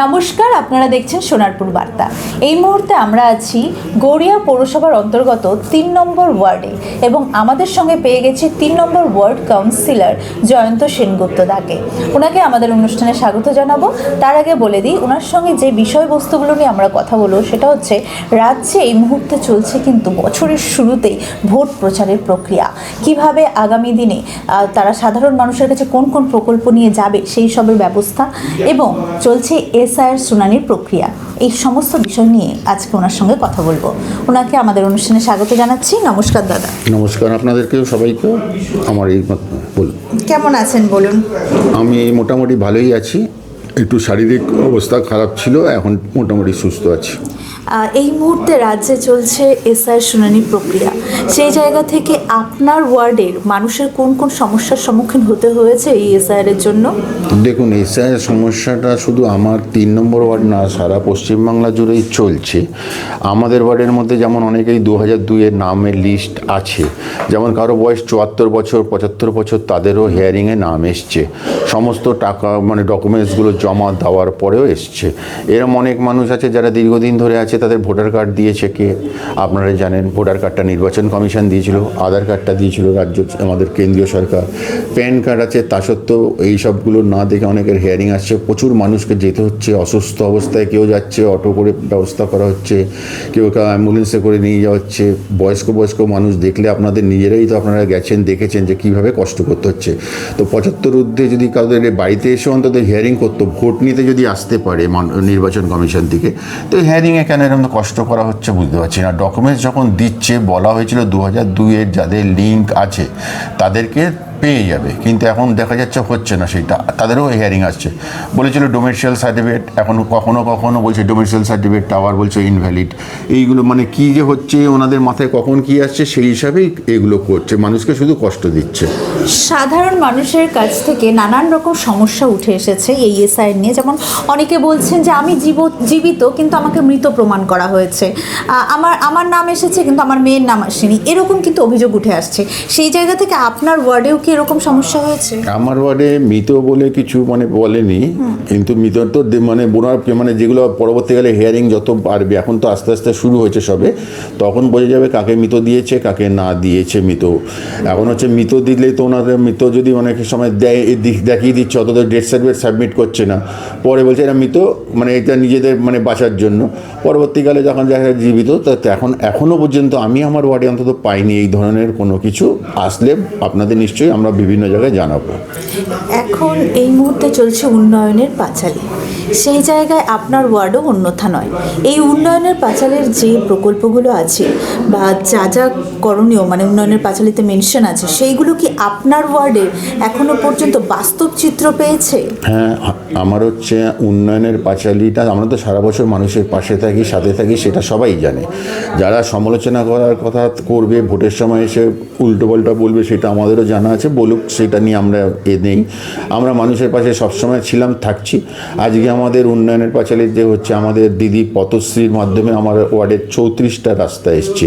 নমস্কার, আপনারা দেখছেন সোনারপুর বার্তা। এই মুহূর্তে আমরা আছি গড়িয়া পৌরসভার অন্তর্গত তিন নম্বর ওয়ার্ডে এবং আমাদের সঙ্গে পেয়ে গেছি তিন নম্বর ওয়ার্ড কাউন্সিলর জয়ন্ত সেনগুপ্ত দাকে। ওনাকে আমাদের অনুষ্ঠানে স্বাগত জানাব। তার আগে বলে দিই, ওনার সঙ্গে যে বিষয়বস্তুগুলো নিয়ে আমরা কথা বলব সেটা হচ্ছে, রাজ্যে এই মুহূর্তে চলছে কিন্তু বছরের শুরুতেই ভোট প্রচারের প্রক্রিয়া। কীভাবে আগামী দিনে তারা সাধারণ মানুষের কাছে কোন কোন প্রকল্প নিয়ে যাবে সেই সবের ব্যবস্থা এবং চলছে এসআইয়ের শুনানির প্রক্রিয়া। এই সমস্ত বিষয় নিয়ে আজকে ওনার সঙ্গে কথা বলব। ওনাকে আমাদের অনুষ্ঠানে স্বাগত জানাচ্ছি। নমস্কার দাদা। নমস্কার আপনাদেরকেও সবাইকে আমার এই বলুন। কেমন আছেন বলুন? আমি মোটামুটি ভালোই আছি। একটু শারীরিক অবস্থা খারাপ ছিল এখন মোটামুটি সুস্থ আছি। এই মুহূর্তে রাজ্যে চলছে এসআই শুনানি প্রক্রিয়া। সেই জায়গা থেকে আপনার ওয়ার্ডের মানুষের কোন কোন সমস্যার সম্মুখীন হতে হয়েছে এই এসআইয়ের এর জন্য? দেখুন এসআই সমস্যাটা শুধু আমার তিন নম্বর ওয়ার্ড না, সারা পশ্চিমবাংলা জুড়েই চলছে। আমাদের ওয়ার্ডের মধ্যে যেমন অনেকেই দু হাজার দুইয়ের নামের লিস্ট আছে, যেমন কারও বয়স চুয়াত্তর বছর, পঁচাত্তর বছর, তাদেরও হিয়ারিংয়ে নাম এসছে। সমস্ত টাকা মানে ডকুমেন্টসগুলো জমা দেওয়ার পরেও এসছে। এরম অনেক মানুষ আছে যারা দীর্ঘদিন ধরে আছে তাদের ভোটার কার্ড দিয়েছে কে? আপনারা জানেন, ভোটার কার্ডটা নির্বাচন কমিশন দিয়েছিল, আধার কার্ডটা দিয়েছিল রাজ্য, আমাদের কেন্দ্রীয় সরকার। প্যান কার্ড আছে, তা সত্ত্বেও এই সবগুলো না দেখে অনেকের হেয়ারিং আসছে। প্রচুর মানুষকে যেতে হচ্ছে, অসুস্থ অবস্থায় কেউ যাচ্ছে, অটো করে ব্যবস্থা করা হচ্ছে, কেউ কেউ অ্যাম্বুলেন্সে করে নিয়ে যাওয়া হচ্ছে। বয়স্ক বয়স্ক মানুষ দেখলে আপনাদের নিজেরাই তো আপনারা গেছেন, দেখেছেন যে কীভাবে কষ্ট করতে হচ্ছে। তো পঁচাত্তর ঊর্ধ্বে যদি কাউদের বাড়িতে এসে অন্তত হিয়ারিং করতো, ভোট নিতে যদি আসতে পারে নির্বাচন কমিশন থেকে তো হিয়ারিংয়ে কেন এরকম কষ্ট করা হচ্ছে, বুঝতে পারছি না। ডকুমেন্টস যখন দিচ্ছে, বলা হয়েছিল দু হাজার দুইয়ের যাদের লিঙ্ক আছে, তাদেরকে পেয়ে যাবে। কিন্তু এখন দেখা যাচ্ছে হচ্ছে না সেটা তাদেরও হিয়ারিং আসছে। বলেছিল ডোমেশিয়াল সার্টিফিকেট এখন কখনো কখনো বলছে ডোমেশিয়াল সার্টিফিকেট আবার বলছে ইনভ্যালিড এইগুলো মানে কী যে হচ্ছে, ওনাদের মাথায় কখন কী আসছে, সেই হিসাবেই এগুলো করছে। মানুষকে শুধু কষ্ট দিচ্ছে। সাধারণ মানুষের কাছ থেকে নানান রকম সমস্যা উঠে এসেছে এই এসআই নিয়ে। যেমন অনেকে বলছেন যে, আমি জীব, জীবিত, কিন্তু আমাকে মৃত প্রমাণ করা হয়েছে। আমার আমার নাম এসেছে, কিন্তু আমার মেয়ের নাম আসেনি। এরকম কিন্তু অভিযোগ উঠে আসছে। সেই জায়গা থেকে আপনার ওয়ার্ডেও কি এরকম সমস্যা হয়েছে? আমার ওয়ার্ডে মৃত বলে কিছু মানে বলেনি, কিন্তু মৃত তো মানে বোনার মানে যেগুলো পরবর্তীকালে হিয়ারিং যত পারবে এখন তো আস্তে আস্তে শুরু হয়েছে সবে, তখন বোঝা যাবে কাকে মৃত দিয়েছে, কাকে না দিয়েছে মৃত। এখন হচ্ছে মৃত দিলেই তো ওনাদের মৃত যদি অনেক সময় দেয় দেখিয়ে দিচ্ছে, অত ডেথ সার্টিফিকেট সাবমিট করছে না। পরে বলছে এরা মৃত মানে এটা নিজেদের মানে বাঁচার জন্য। পরবর্তীকালে যখন যায় জীবিত, তো এখন এখনও পর্যন্ত আমি আমার ওয়ার্ডে অন্তত পাইনি এই ধরনের কোনো কিছু। আসলে আপনাদের নিশ্চয়ই আমরা বিভিন্ন জায়গায় জানাব। এখন এই মুহূর্তে চলছে উন্নয়নের পাঁচালী। সেই জায়গায় আপনার ওয়ার্ডও অন্যথা নয়। এই উন্নয়নের পাঁচালের যে প্রকল্পগুলো আছে বা যা যা করণীয় মানে উন্নয়নের পাঁচালিতে মেনশন আছে, সেইগুলো কি আপনার ওয়ার্ডে এখনও পর্যন্ত বাস্তব চিত্র পেয়েছে? হ্যাঁ আমার হচ্ছে উন্নয়নের পাঁচালিটা আমরা তো সারা বছর মানুষের পাশে থাকি, সাথে থাকি, সেটা সবাই জানে। যারা সমালোচনা করার কথা করবে, ভোটের সময় এসে উল্টো পাল্টা বলবে, সেটা আমাদেরও জানা আছে, বলুক সেটা নিয়ে আমরা এ নেই। আমরা মানুষের পাশে সবসময় ছিলাম, থাকছি। আজকে আমাদের উন্নয়নের পাঁচালির যে হচ্ছে আমাদের দিদি পথশ্রীর মাধ্যমে আমার ওয়ার্ডের চৌত্রিশটা রাস্তা এসছে।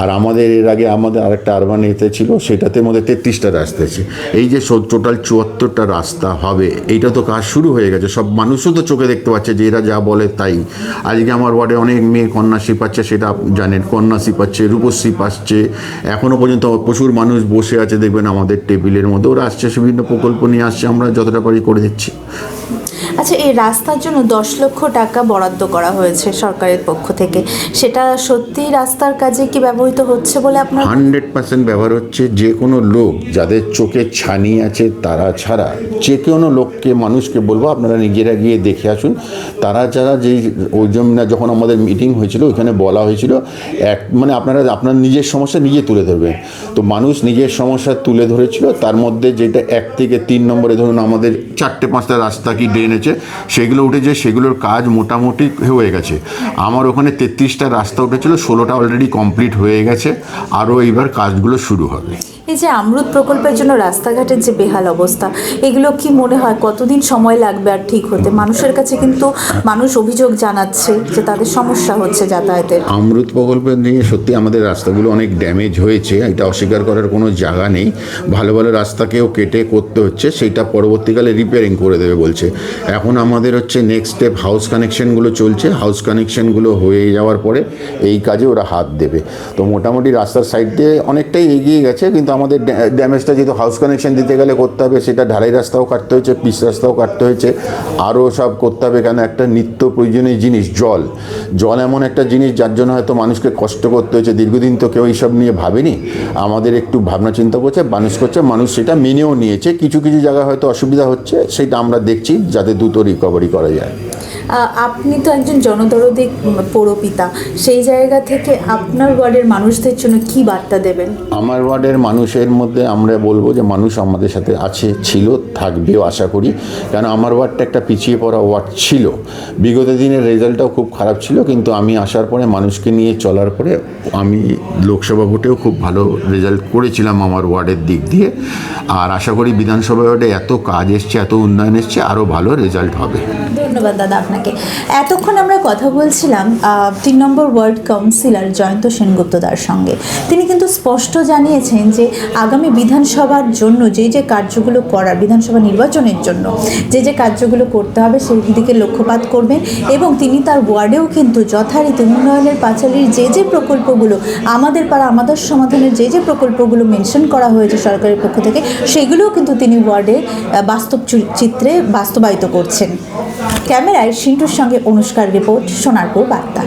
আর আমাদের এর আগে আমাদের আরেকটা আরবান এতে ছিল, সেটাতে মধ্যে তেত্রিশটা রাস্তা আছে। এই যে টোটাল চুয়াত্তরটা রাস্তা হবে, এইটা তো কাজ শুরু হয়ে গেছে। সব মানুষও তো চোখে দেখতে পাচ্ছে যে এরা যা বলে তাই। আজকে আমার ওয়ার্ডে অনেক মেয়ে কন্যাশ্রী পাচ্ছে সেটা জানেন কন্যাশ্রী পাচ্ছে রূপশ্রী পাচ্ছে এখনও পর্যন্ত প্রচুর মানুষ বসে আছে, দেখবেন আমাদের টেবিলের মধ্যে। ওরা আসছে, বিভিন্ন প্রকল্প নিয়ে আসছে, আমরা যতটা পারি করে দিচ্ছি। আচ্ছা এই রাস্তার জন্য দশ লক্ষ টাকা বরাদ্দ করা হয়েছে সরকারের পক্ষ থেকে। সেটা সত্যি রাস্তার কাজে কি ব্যবহৃত হচ্ছে বলে আপনার হান্ড্রেড পার্সেন্ট ব্যবহার হচ্ছে যে কোনো লোক যাদের চোখে ছানি আছে তারা ছাড়া। যে কোনো লোককে, মানুষকে বলব, আপনারা নিজেরা গিয়ে দেখে আসুন। তারা যারা যেই ওই জন্য যখন আমাদের মিটিং হয়েছিল, ওইখানে বলা হয়েছিল, এক মানে আপনারা, আপনার নিজের সমস্যা নিজে তুলে ধরবেন তো মানুষ নিজের সমস্যা তুলে ধরেছিল, তার মধ্যে যেটা এক থেকে তিন নম্বরে ধরুন আমাদের চারটে পাঁচটা রাস্তা কি ড্রেন আছে সেগুলো উঠেছে, সেগুলোর কাজ মোটামুটি হয়ে গেছে। আমার ওখানে তেত্রিশটা রাস্তা উঠেছিল, ষোলোটা অলরেডি কমপ্লিট হয়ে গেছে, আরও এইবার কাজগুলো শুরু হবে। এই যে আমরুদ প্রকল্পের জন্য রাস্তাঘাটের যে বেহাল অবস্থা, এগুলো কি মনে হয় কতদিন সময় লাগবে আর ঠিক হতে? মানুষের কাছে কিন্তু মানুষ অভিযোগ জানাচ্ছে যে তাদের সমস্যা হচ্ছে যাতায়াতের। অমৃত প্রকল্প নিয়ে সত্যি আমাদের রাস্তাগুলো অনেক ড্যামেজ হয়েছে, এটা অস্বীকার করার কোনো জায়গা নেই। ভালো ভালো রাস্তাকেও কেটে করতে হচ্ছে সেইটা পরবর্তীকালে রিপেয়ারিং করে দেবে বলছে। এখন আমাদের হচ্ছে নেক্সট স্টেপ হাউস কানেকশনগুলো চলছে হাউস কানেকশনগুলো হয়ে যাওয়ার পরে এই কাজে ওরা হাত দেবে। তো মোটামুটি রাস্তার সাইড দিয়ে অনেকটাই এগিয়ে গেছে, কিন্তু আমাদের ড্যামেজটা যেহেতু হাউস কানেকশন দিতে গেলে করতে হবে, সেটা ঢালাই রাস্তাও কাটতে হয়েছে পিস রাস্তাও কাটতে হয়েছে আরও সব করতে হবে কেন? একটা নিত্য প্রয়োজনীয় জিনিস, জল। জল এমন একটা জিনিস যার জন্য হয়তো মানুষকে কষ্ট করতে হয়েছে। দীর্ঘদিন তো কেউ এইসব নিয়ে ভাবেনি। আমাদের একটু ভাবনা চিন্তা করছে, মানুষ করছে, মানুষ সেটা মেনেও নিয়েছে। কিছু কিছু জায়গায় হয়তো অসুবিধা হচ্ছে, সেটা আমরা দেখছি যাতে দ্রুত রিকভারি করা যায়। আপনি তো একজন জনদরদি পৌরপিতা। সেই জায়গা থেকে আপনার ওয়ার্ডের মানুষদের জন্য কি বার্তা দেবেন? আমার ওয়ার্ডের মানুষের মধ্যে আমরা বলব যে মানুষ আমাদের সাথে আছে ছিল থাকবেও আশা করি। কেন আমার ওয়ার্ডটা একটা পিছিয়ে পড়া ওয়ার্ড ছিল। বিগত দিনের রেজাল্টটাও খুব খারাপ ছিল কিন্তু আমি আসার পরে মানুষকে নিয়ে চলার পরে আমি লোকসভা ভোটেও খুব ভালো রেজাল্ট করেছিলাম আমার ওয়ার্ডের দিক দিয়ে। আর আশা করি বিধানসভা ওয়ার্ডে এত কাজ এসছে এত উন্নয়ন এসছে আরও ভালো রেজাল্ট হবে। ধন্যবাদ দাদা আপনাকে। এতক্ষণ আমরা কথা বলছিলাম তিন নম্বর ওয়ার্ড কাউন্সিলর জয়ন্ত সেনগুপ্তদার সঙ্গে। তিনি কিন্তু স্পষ্ট জানিয়েছেন যে আগামী বিধানসভার জন্য যে যে কার্যগুলো করার, বিধানসভা নির্বাচনের জন্য যে যে কার্যগুলো করতে হবে সেই দিকে লক্ষ্যপাত করবেন এবং তিনি তার ওয়ার্ডেও কিন্তু যথারীতি উন্নয়নের পাঁচালির যে যে প্রকল্পগুলো, আমাদের পাড়া আমাদের সমাধানের যে যে প্রকল্পগুলো মেনশন করা হয়েছে সরকারের পক্ষ থেকে, সেগুলোও কিন্তু তিনি ওয়ার্ডে বাস্তব চিত্রে বাস্তবায়িত করছেন। ক্যামেরায় সিন্টুর সঙ্গে অনুষ্কার রিপোর্ট সোনারপুর বার্তা।